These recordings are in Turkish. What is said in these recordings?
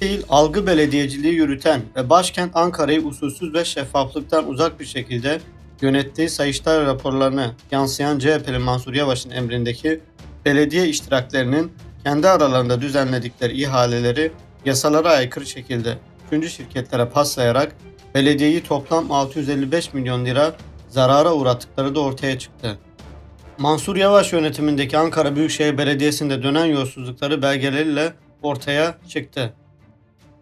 değil algı belediyeciliği yürüten ve başkent Ankara'yı usulsüz ve şeffaflıktan uzak bir şekilde yönettiği Sayıştay raporlarına yansıyan CHP'li Mansur Yavaş'ın emrindeki belediye iştiraklerinin kendi aralarında düzenledikleri ihaleleri yasalara aykırı şekilde üçüncü şirketlere paslayarak belediyeyi toplam 655 milyon lira zarara uğrattıkları da ortaya çıktı. Mansur Yavaş yönetimindeki Ankara Büyükşehir Belediyesi'nde dönen yolsuzlukları belgeleriyle ortaya çıktı.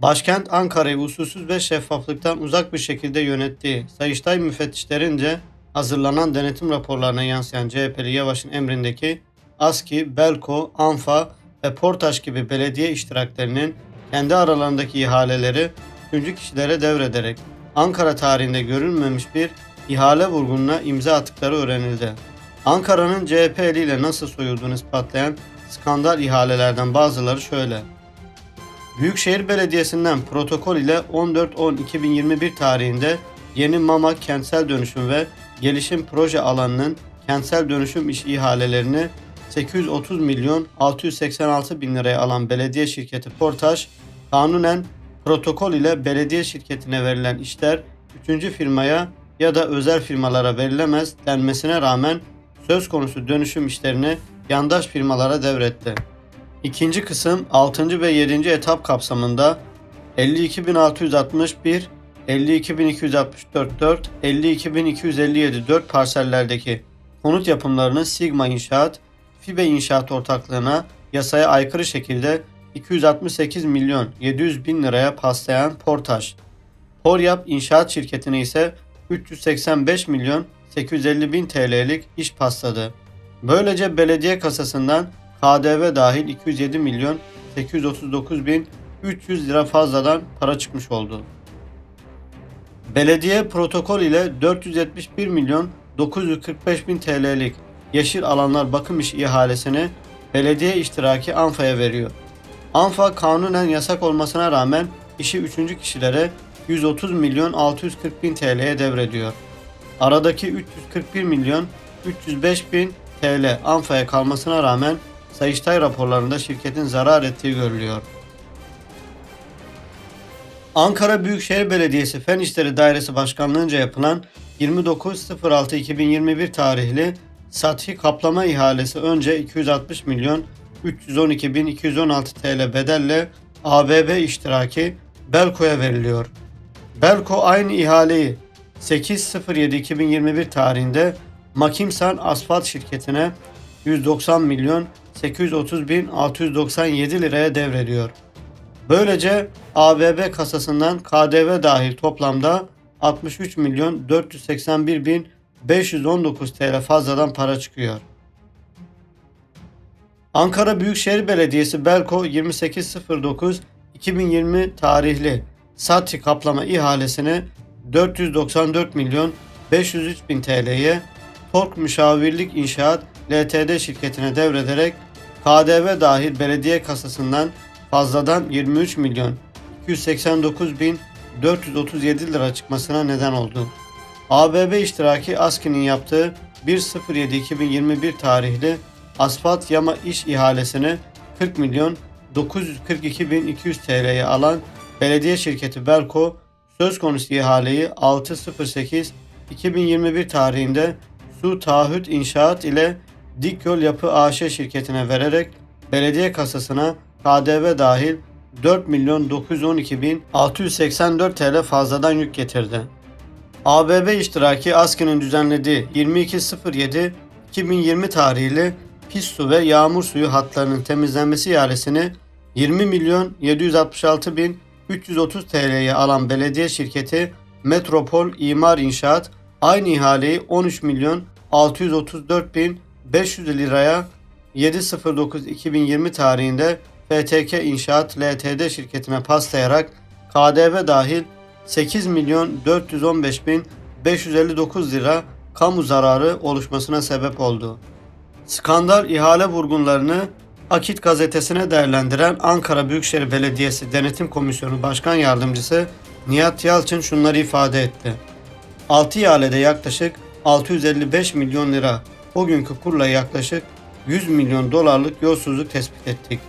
Başkent Ankara'yı usulsüz ve şeffaflıktan uzak bir şekilde yönettiği Sayıştay müfettişlerince hazırlanan denetim raporlarına yansıyan CHP'li Yavaş'ın emrindeki ASKİ, Belko, ANFA ve Portaş gibi belediye iştiraklerinin kendi aralarındaki ihaleleri üçüncü kişilere devrederek Ankara tarihinde görülmemiş bir ihale vurgununa imza attıkları öğrenildi. Ankara'nın CHP eliyle nasıl soyulduğunu ispatlayan skandal ihalelerden bazıları şöyle. Büyükşehir Belediyesi'nden protokol ile 14-10-2021 tarihinde Yeni Mama Kentsel Dönüşüm ve Gelişim Proje alanının kentsel dönüşüm iş ihalelerini 830 milyon 686 bin liraya alan belediye şirketi Portaj, kanunen protokol ile belediye şirketine verilen işler 3. firmaya ya da özel firmalara verilemez denmesine rağmen söz konusu dönüşüm işlerini yandaş firmalara devretti. İkinci kısım 6. ve 7. etap kapsamında 52.661, 52.264 52.257 4 parsellerdeki konut yapımlarını Sigma İnşaat, FİBE İnşaat ortaklığına yasaya aykırı şekilde 268 milyon 700 bin liraya paslayan Portaj, Poryap İnşaat şirketine ise 385 milyon 850 bin TL'lik iş pasladı. Böylece belediye kasasından KDV dahil 207 milyon 839 bin 300 lira fazladan para çıkmış oldu. Belediye protokol ile 471 milyon 945 bin TL'lik yeşil alanlar bakım işi ihalesini belediye iştiraki ANFA'ya veriyor. ANFA kanunen yasak olmasına rağmen işi üçüncü kişilere 130 milyon 640 bin TL'ye devrediyor. Aradaki 341 milyon 305 bin TL ANFA'ya kalmasına rağmen Sayıştay raporlarında şirketin zarar ettiği görülüyor. Ankara Büyükşehir Belediyesi Fen İşleri Dairesi Başkanlığı'nca yapılan 29.06.2021 tarihli sathi kaplama ihalesi önce 260 milyon 312.216 TL bedelle ABB iştiraki Belko'ya veriliyor. Belko aynı ihaleyi 8.07.2021 tarihinde Makimsan Asfalt şirketine 190 milyon 830 bin 697 liraya devrediyor. Böylece ABB kasasından KDV dahil toplamda 63 milyon 481 bin 519 TL fazladan para çıkıyor. Ankara Büyükşehir Belediyesi Belko 2809 2020 tarihli Sati kaplama ihalesini 494 milyon 503 bin TL'ye Tork Müşavirlik İnşaat LTD şirketine devrederek KDV dahil belediye kasasından fazladan 23 milyon 289 bin 437 lira çıkmasına neden oldu. ABB iştiraki ASKİ'nin yaptığı 1.07.2021 tarihli asfalt yama iş ihalesini 40 milyon 942 bin 200 TL'ye alan belediye şirketi Belko söz konusu ihaleyi 6.08 2021 tarihinde Su Taahhüt İnşaat ile Dik Yol Yapı AŞ şirketine vererek belediye kasasına KDV dahil 4 milyon 912 bin 684 TL fazladan yük getirdi. ABB iştiraki ASKİ'nin düzenlediği 22.07.2020 tarihli pis su ve yağmur suyu hatlarının temizlenmesi ihalesini 20 milyon 766 bin 330 TL'ye alan belediye şirketi Metropol İmar İnşaat aynı ihaleyi 13 milyon 634 bin 500 liraya 7.09.2020 tarihinde FTK İnşaat LTD şirketine paslayarak KDV dahil 8 milyon 415 bin 559 lira kamu zararı oluşmasına sebep oldu. Skandal ihale vurgunlarını Akit gazetesine değerlendiren Ankara Büyükşehir Belediyesi Denetim Komisyonu Başkan Yardımcısı Nihat Yalçın şunları ifade etti. 6 ihalede yaklaşık 655 milyon lira, o günkü kurla yaklaşık 100 milyon dolarlık yolsuzluk tespit ettik.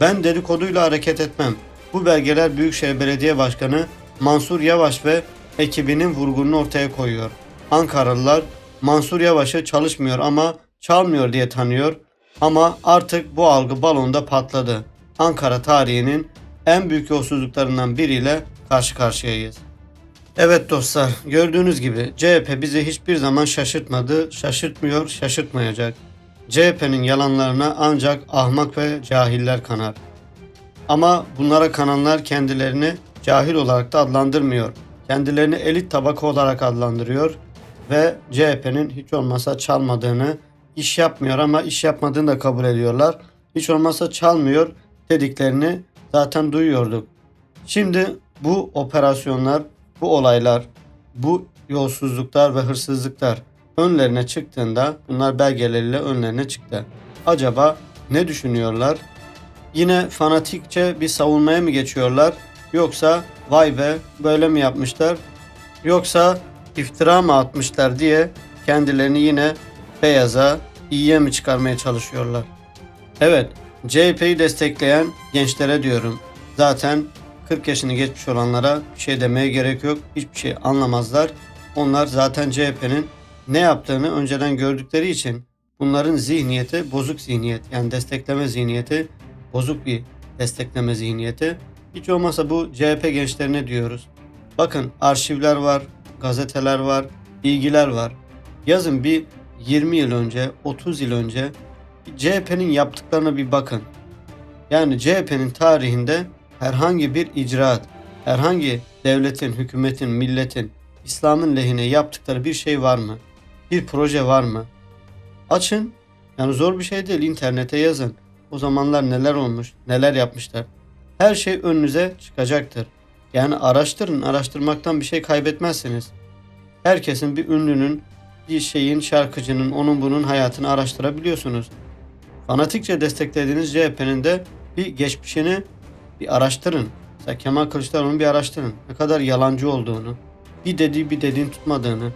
Ben dedikoduyla hareket etmem. Bu belgeler Büyükşehir Belediye Başkanı Mansur Yavaş ve ekibinin vurgununu ortaya koyuyor. Ankaralılar Mansur Yavaş'ı çalışmıyor ama çalmıyor diye tanıyor ama artık bu algı balonda patladı. Ankara tarihinin en büyük yolsuzluklarından biriyle karşı karşıyayız. Evet dostlar, gördüğünüz gibi CHP bizi hiçbir zaman şaşırtmadı, şaşırtmıyor, şaşırtmayacak. CHP'nin yalanlarına ancak ahmak ve cahiller kanar. Ama bunlara kananlar kendilerini cahil olarak da adlandırmıyor. Kendilerini elit tabaka olarak adlandırıyor ve CHP'nin hiç olmasa çalmadığını, iş yapmıyor ama iş yapmadığını da kabul ediyorlar. Hiç olmazsa çalmıyor dediklerini zaten duyuyorduk. Şimdi bu operasyonlar, bu olaylar, bu yolsuzluklar ve hırsızlıklar önlerine çıktığında bunlar belgeleriyle önlerine çıktı. Acaba ne düşünüyorlar? Yine fanatikçe bir savunmaya mı geçiyorlar? Yoksa vay be böyle mi yapmışlar? Yoksa iftira mı atmışlar diye kendilerini yine beyaza, iyiye mi çıkarmaya çalışıyorlar? Evet, CHP'yi destekleyen gençlere diyorum. Zaten 40 yaşını geçmiş olanlara bir şey demeye gerek yok. Hiçbir şey anlamazlar. Onlar zaten CHP'nin ne yaptığını önceden gördükleri için bunların zihniyeti bozuk zihniyet. Yani destekleme zihniyeti bozuk bir destekleme zihniyeti. Hiç olmazsa bu CHP gençlerine diyoruz. Bakın arşivler var, gazeteler var, bilgiler var. Yazın bir 20 yıl önce, 30 yıl önce CHP'nin yaptıklarına bir bakın. Yani CHP'nin tarihinde herhangi bir icraat, herhangi devletin, hükümetin, milletin, İslam'ın lehine yaptıkları bir şey var mı? Bir proje var mı? Açın. Yani zor bir şey değil. internete yazın. O zamanlar neler olmuş, neler yapmışlar. Her şey önünüze çıkacaktır. Yani araştırın, araştırmaktan bir şey kaybetmezsiniz. Herkesin bir ünlünün, bir şeyin, şarkıcının, onun bunun hayatını araştırabiliyorsunuz. Fanatikçe desteklediğiniz CHP'nin de bir geçmişini bir araştırın. Mesela Kemal Kılıçdaroğlu'nu bir araştırın. Ne kadar yalancı olduğunu, bir dediği bir dediğini tutmadığını.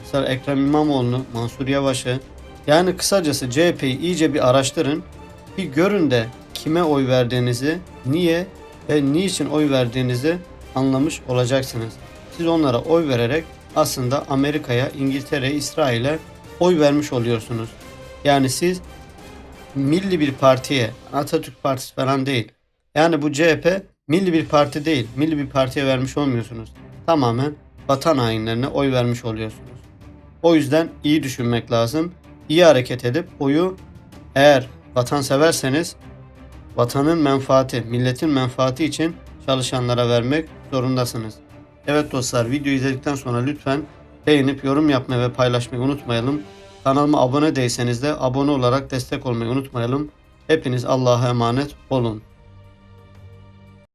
Mesela Ekrem İmamoğlu'nu, Mansur Yavaş'ı. Yani kısacası CHP'yi iyice bir araştırın. Bir görün de kime oy verdiğinizi, niye ve niçin oy verdiğinizi anlamış olacaksınız. Siz onlara oy vererek aslında Amerika'ya, İngiltere'ye, İsrail'e oy vermiş oluyorsunuz. Yani siz milli bir partiye, Atatürk Partisi falan değil. Yani bu CHP milli bir parti değil. Milli bir partiye vermiş olmuyorsunuz. Tamamen vatan hainlerine oy vermiş oluyorsunuz. O yüzden iyi düşünmek lazım. İyi hareket edip oyu eğer vatan severseniz vatanın menfaati, milletin menfaati için çalışanlara vermek zorundasınız. Evet dostlar video izledikten sonra lütfen beğenip yorum yapmayı ve paylaşmayı unutmayalım. Kanalıma abone değilseniz de abone olarak destek olmayı unutmayalım. Hepiniz Allah'a emanet olun.